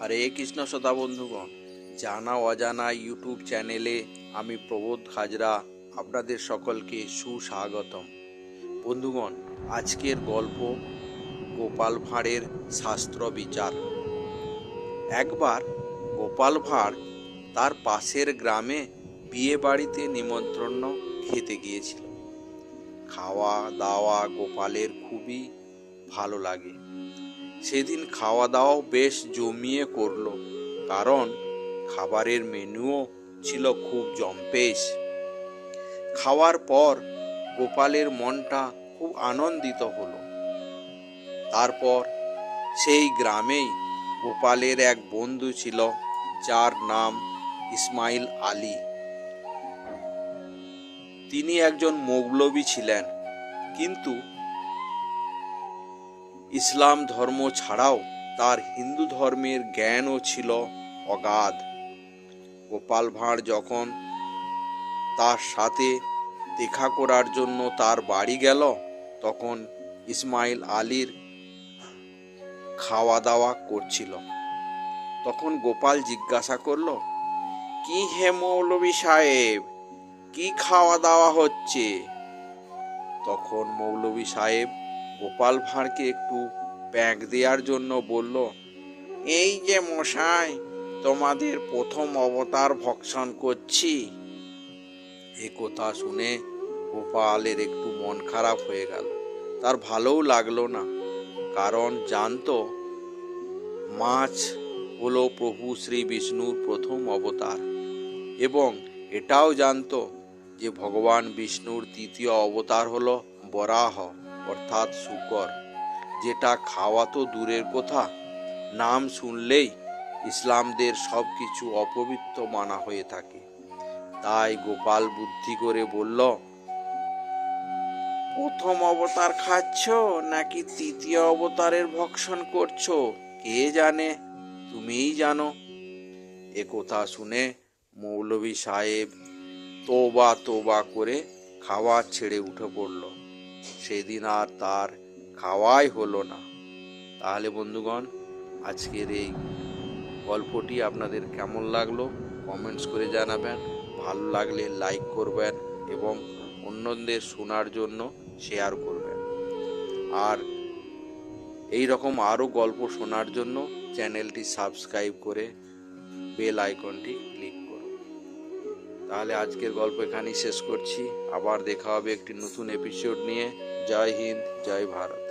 হরে কৃষ্ণ সদা বন্ধুগণ, জানা অজানা ইউটিউব চ্যানেলে আমি প্রবোধ হাজরা আপনাদের সকলকে সুস্বাগতম। বন্ধুগণ, আজকের গল্প গোপাল ভাঁড়ের শাস্ত্র বিচার। একবার গোপাল ভাঁড় তার পাশের গ্রামে বিয়ে বাড়িতে নিমন্ত্রণ খেতে গিয়েছিল। খাওয়া দাওয়া গোপালের খুবই ভালো লাগে। সেদিন খাওয়া দাওয়াও বেশ জমিয়ে করল, কারণ খাবারের মেনুও ছিল খুব জম্পেশ। খাওয়ার পর গোপালের মনটা খুব আনন্দিত হলো। তারপর সেই গ্রামেই গোপালের এক বন্ধু ছিল, যার নাম ইসমাইল আলী। তিনি একজন মৌলবী ছিলেন, কিন্তু ইসলাম ধর্ম ছাড়াও তার হিন্দু ধর্মের জ্ঞানও ছিল অগাধ। গোপাল ভাঁড় যখন তার সাথে দেখা করার জন্য তার বাড়ি গেল, তখন ইসমাইল আলীর খাওয়া দাওয়া করছিল। তখন গোপাল জিজ্ঞাসা করল, কি হে মৌলবী সাহেব, কি খাওয়া দাওয়া হচ্ছে? তখন মৌলবী সাহেব গোপাল ভাঁড়কে একটু প্যাঁক দেওয়ার জন্য বলল, এই যে মশাই, তোমাদের প্রথম অবতার ভক্ষণ করছি। এ কথা শুনে গোপালের একটু মন খারাপ হয়ে গেল। তার ভালোও লাগল না, কারণ জানতো মাছ হলো প্রভু শ্রী বিষ্ণুর প্রথম অবতার। এবং এটাও জানতো যে ভগবান বিষ্ণুর তৃতীয় অবতার হলো বরাহ। অর্থাৎ শুকর। যেটা খাওয়া তো দূরের কথা, নাম শুনলেই ইসলামদের সব কিছু অপবিত্র মানা হয়ে থাকে। তাই গোপাল বুদ্ধি করে বলল, প্রথম অবতার খাচ্ছ নাকি তৃতীয় অবতারের ভক্ষণ করছ? কে জানে? তুমিই জানো। এ কথা শুনে মৌলভী সাহেব তোবা তোবা করে খাওয়া ছেড়ে উঠে পড়ল। সেদিন আর তার খাওয়াই হলো না। তাহলে বন্ধুগণ, আজকের এই গল্পটি আপনাদের কেমন লাগল? কমেন্টস করে জানাবেন। ভালো লাগলে লাইক করবেন এবং অন্যদের শোনার জন্য শেয়ার করবেন। আর এই রকম আরও গল্প শোনার জন্য চ্যানেলটি সাবস্ক্রাইব করে বেল আইকনটি ক্লিক তাহলে আজকের গল্প এখানেই শেষ করছি। আবার দেখা হবে একটি নতুন এপিসোড নিয়ে। জয় হিন্দ, জয় ভারত।